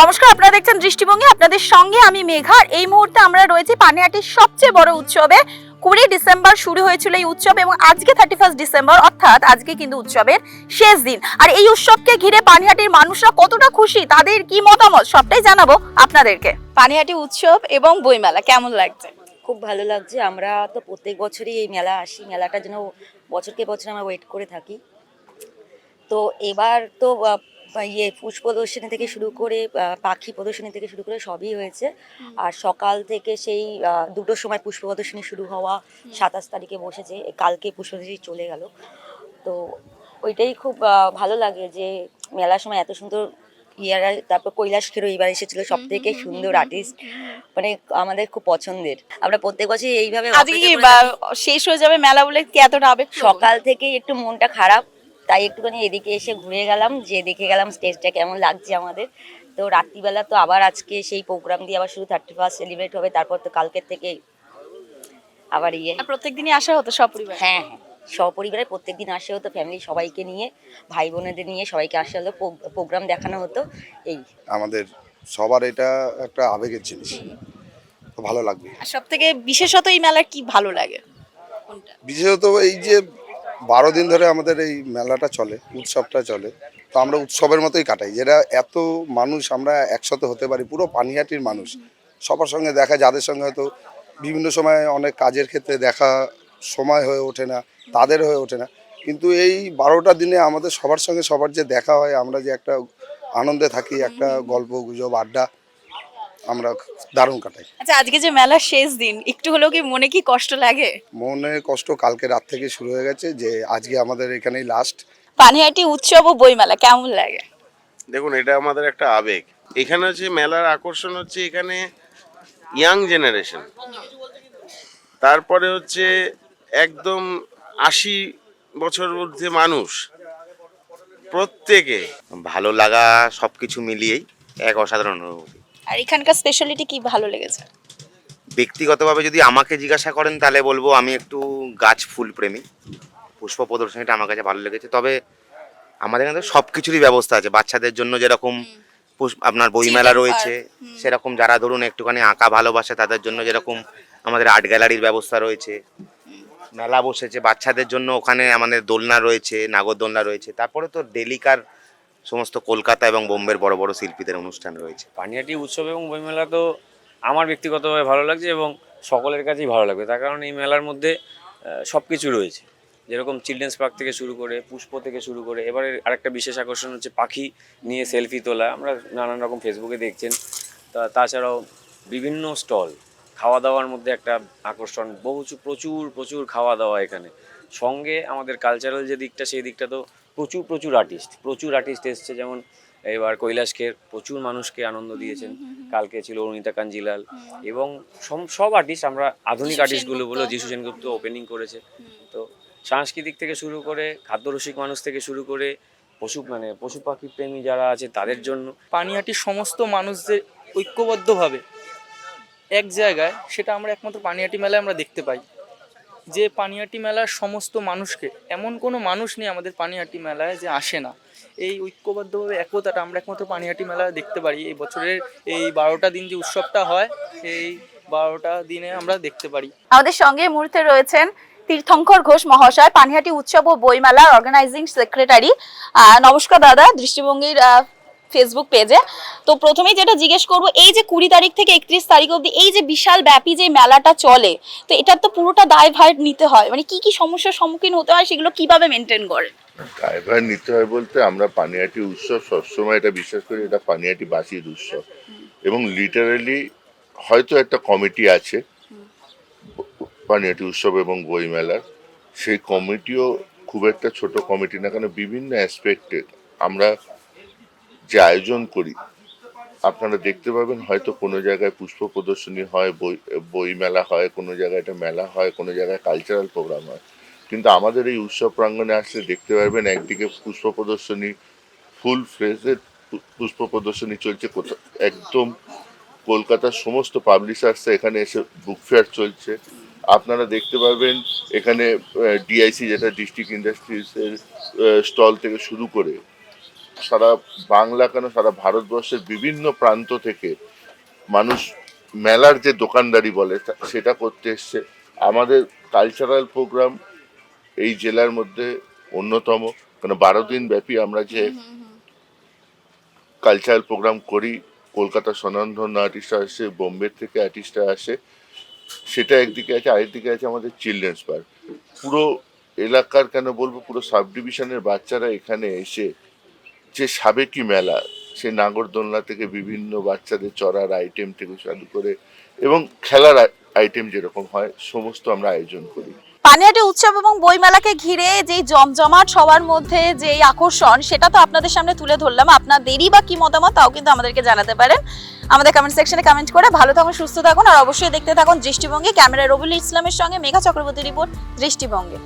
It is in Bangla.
নমস্কার আপনারা দেখছেন দৃষ্টিভঙ্গি। আপনাদের সঙ্গে আমি মেঘা আর এই মুহূর্তে আমরা রয়েছি পানিহাটির সবচেয়ে বড় উৎসবে। কুড়ি ডিসেম্বর শুরু হয়েছিল এই উৎসব এবং আজকে থার্টি ফার্স্ট ডিসেম্বর অর্থাৎ আজকে কিন্তু উৎসবের শেষ দিন। আর এই উৎসবকে ঘিরে পানিহাটির মানুষরা কতটা খুশি তাদের কি মতামত সবটাই জানাব আপনাদেরকে। পানিহাটি উৎসব এবং বইমেলা কেমন লাগছে? খুব ভালো লাগছে। আমরা তো প্রত্যেক বছরই এই মেলা আসি। মেলাটা যেন বছরকে বছর আমরা ওয়েট করে থাকি। তো এবার তো ইয়ে পুষ্প প্রদর্শনী থেকে শুরু করে পাখি প্রদর্শনী থেকে শুরু করে সবই হয়েছে। আর সকাল থেকে সেই দুটোর সময় পুষ্প প্রদর্শনী শুরু হওয়া সাতাশ তারিখে বসেছে কালকে পুষ্প প্রদর্শনী চলে গেল। তো ওইটাই খুব ভালো লাগে যে মেলার সময় এত সুন্দর ইয়ারা তারপর কৈলাস খেরো এবার এসেছিল সব থেকে সুন্দর আর্টিস্ট মানে আমাদের খুব পছন্দের। আমরা প্রত্যেক বছর এইভাবে। শেষ হয়ে যাবে মেলা বলে কি এতটা আবেগ সকাল থেকে একটু মনটা খারাপ তাই একটুখানি এদিকে এসে ঘুরে গেলাম যে দেখে গেলাম স্টেজটা কেমন লাগছে আমাদের। তো রাত্রিবেলা তো আবার আজকে সেই প্রোগ্রাম দিয়ে আবার শুধু থার্টি ফার্স্ট সেলিব্রেট হবে তারপর তো কালকের থেকে আবার ইয়ে। প্রত্যেক দিনই আসা হতো সব পরিবার হ্যাঁ হ্যাঁ। সপরিবারে প্রত্যেকদিন আসে হতো ফ্যামিলি সবাইকে নিয়ে ভাই বোনেদের নিয়ে সবাইকে আসা হলো প্রোগ্রাম দেখানো হতো এই। আমাদের সবার এটা একটা আবেগের জিনিস। তো ভালো লাগবে। আর সব থেকে বিশেষত এই মেলার কি ভালো লাগে? কোনটা? বিশেষত এই যে বারো দিন ধরে আমাদের এই মেলাটা চলে, উৎসবটা চলে। তো আমরা উৎসবের মতোই কাটাই। যেটা এত মানুষ, আমরা একসাথে হতে পারি, পুরো পানিহাটির মানুষ। সবার সঙ্গে দেখা, যাদের সঙ্গে হয়তো বিভিন্ন সময় অনেক কাজের ক্ষেত্রে দেখা, সময় হয়ে ওঠে না, তাদের হয়ে ওঠে না। কিন্তু এই বারোটা দিনে আমাদের সবার সঙ্গে সবার যে দেখা হয়, আমরা যে একটা আনন্দে থাকি, একটা গল্প, গুজব, আড্ডা আমরা দারুণ কাটাই। আচ্ছা আজকে যে মেলার শেষ দিন একটু হলেও কি মনে কি কষ্ট লাগে? মনে কষ্ট কালকে রাত থেকে শুরু হয়ে গেছে যে আজকে আমাদের এখানেই লাস্ট পানিহাটি উৎসব ও বইমেলা কেমন লাগে? দেখুন এটা আমাদের একটা আবেগ। এখানে হচ্ছে মেলার আকর্ষণ হচ্ছে এখানে ইয়াং জেনারেশন তারপরে হচ্ছে একদম আশি বছর ঊর্ধ্বে মানুষ। প্রত্যেকে ভালো লাগা সব কিছু মিলিয়েই এক অসাধারণ অনুভূতি। আর এখানকার স্পেশালিটি কি ভালো লেগেছে? ব্যক্তিগতভাবে যদি আমাকে জিজ্ঞাসা করেন তাহলে বলব আমি একটু গাছ ফুল প্রেমী। পুষ্প প্রদর্শনীটা আমার কাছে ভালো লেগেছে। তবে আমাদের এখানে সব কিছুরই ব্যবস্থা আছে। বাচ্চাদের জন্য যেরকম আপনার বইমেলা রয়েছে সেরকম যারা ধরুন একটুখানি আঁকা ভালোবাসে তাদের জন্য যেরকম আমাদের আর্ট গ্যালারির ব্যবস্থা রয়েছে। মেলা বসেছে। বাচ্চাদের জন্য ওখানে আমাদের দোলনা রয়েছে নাগর দোলনা রয়েছে। তারপরে তো ডেলিকার সমস্ত কলকাতা এবং বোম্বের বড় বড় শিল্পীদের অনুষ্ঠান রয়েছে। পানিয়াটি উৎসব এবং বইমেলা তো আমার ব্যক্তিগতভাবে ভালো লাগছে এবং সকলের কাছেই ভালো লাগবে। তার কারণ এই মেলার মধ্যে সব কিছু রয়েছে। যেরকম চিলড্রেন্স পার্ক থেকে শুরু করে, পুষ্প থেকে শুরু করে, এবারে আরেকটা বিশেষ আকর্ষণ হচ্ছে পাখি নিয়ে সেলফি তোলা। আমরা নানান রকম ফেসবুকে দেখছেন। তা, তাছাড়াও বিভিন্ন স্টল খাওয়া দাওয়ার মধ্যে একটা আকর্ষণ। বহু, প্রচুর প্রচুর খাওয়া দাওয়া এখানে। সঙ্গে আমাদের কালচারাল যে দিকটা, সেই দিকটা তো প্রচুর প্রচুর আর্টিস্ট প্রচুর আর্টিস্ট এসছে। যেমন এবার কৈলাসকের প্রচুর মানুষকে আনন্দ দিয়েছেন। কালকে ছিল অরুণিতা কাঞ্জিলাল। এবং সব আর্টিস্ট আমরা আধুনিক আর্টিস্টগুলো বলো। যিশু সেনগুপ্ত ওপেনিং করেছে। তো সাংস্কৃতিক থেকে শুরু করে খাদ্যরসিক মানুষ থেকে শুরু করে পশু মানে পশু পাখি প্রেমী যারা আছে তাদের জন্য পানিহাটির সমস্ত মানুষদের ঐক্যবদ্ধভাবে এক জায়গায় সেটা আমরা একমাত্র পানিহাটি মেলায় আমরা দেখতে পাই। যে পানিহাটি মেলার সমস্ত মানুষকে, এমন কোনো মানুষ নেই আমাদের পানিহাটি মেলায় যে আসে না। এই ঐক্যবদ্ধভাবে একতাটা আমরা একমাত্র পানিহাটি মেলায় দেখতে পারি। এই বছরের এই বারোটা দিন যে উৎসবটা হয়, এই বারোটা দিনে আমরা দেখতে পারি। আমাদের সঙ্গে মুহূর্তে রয়েছেন তীর্থঙ্কর ঘোষ মহাশয়, পানিহাটি উৎসব ও বইমেলার অর্গানাইজিং সেক্রেটারি নমস্কার দাদা, দৃষ্টিভঙ্গির ফেসবুক পেজে তো প্রথমেই যেটা জিজ্ঞেস করব, এই যে কুড়ি তারিখ থেকে একত্রিশ তারিখ অবধি এই যে বিশাল ব্যাপী যে মেলাটা চলে, তো এটার তো পুরোটা দায়ভার নিতে হয়। মানে কি কি সমস্যার সম্মুখীন হতে হয় সেগুলো কীভাবে মেনটেন করেন? ড্রাইভার নিতে হয় বলতে আমরা পানিহাটি উৎসব সবসময় এটা বিশ্বাস করি, এটা পানিহাটি বাসির উৎসব। এবং লিটারালি হয়তো একটা কমিটি আছে, পানিহাটি উৎসব এবং বইমেলার সেই কমিটিও খুব একটা ছোট কমিটি না, কেন বিভিন্ন অ্যাসপেক্টে আমরা যে আয়োজন করি, আপনারা দেখতে পাবেন হয়তো কোনো জায়গায় পুষ্প প্রদর্শনী হয়, বই বই মেলা হয়, কোনো জায়গায় একটা মেলা হয়, কোনো জায়গায় কালচারাল প্রোগ্রাম হয়। কিন্তু আমাদের এই উৎসব প্রাঙ্গণে আসলে দেখতে পারবেন একদিকে পুষ্প প্রদর্শনী ফুল ফ্রেজের পুষ্প প্রদর্শনী চলছে একদম কলকাতার সমস্ত পাবলিশার্সরা এখানে এসে বুক ফেয়ার চলছে। আপনারা দেখতে পাবেন এখানে ডিআইসি যেটা ডিস্ট্রিক্ট ইন্ডাস্ট্রিজের স্টল থেকে শুরু করে সারা বাংলা কেন সারা ভারতবর্ষের বিভিন্ন প্রান্ত থেকে মানুষ মেলার যে দোকানদারি বলে সেটা করতে এসছে। আমাদের কালচারাল প্রোগ্রাম এই জেলার মধ্যে অন্যতম। কেন বারো দিন ব্যাপী আমরা যে কালচারাল প্রোগ্রাম করি কলকাতা স্বনামধন্য আর্টিস্টরা আসে বোম্বে থেকে আর্টিস্টরা আসে সেটা একদিকে আছে আরেকদিকে আছে আমাদের চিলড্রেন্স পার্ক পুরো এলাকার কেন বলব পুরো সাব ডিভিশনের বাচ্চারা এখানে এসে যে সাবেকি মেলা, সে নাগরদোলনা থেকে বিভিন্ন বাচ্চাদের চড়ার আইটেম থেকে শুরু করে এবং খেলার আইটেম যেরকম হয়, সমস্ত আমরা আয়োজন করি। পানিহাটি উৎসব এবং বইমেলাকে ঘিরে যেই জমজমাট সবার মধ্যে যেই আকর্ষণ, সেটা তো আপনাদের সামনে তুলে ধরলাম। আপনাদেরই বা কি মতামত, তাও কিন্তু আমাদেরকে জানাতে পারেন। আমাদের কমেন্ট সেকশনে কমেন্ট করে ভালো থাকুন, সুস্থ থাকুন, আর অবশ্যই দেখতে থাকুন দৃষ্টিভঙ্গি। ক্যামেরায় রবিউল ইসলামের সঙ্গে মেঘা চক্রবর্তী রিপোর্ট দৃষ্টিভঙ্গি।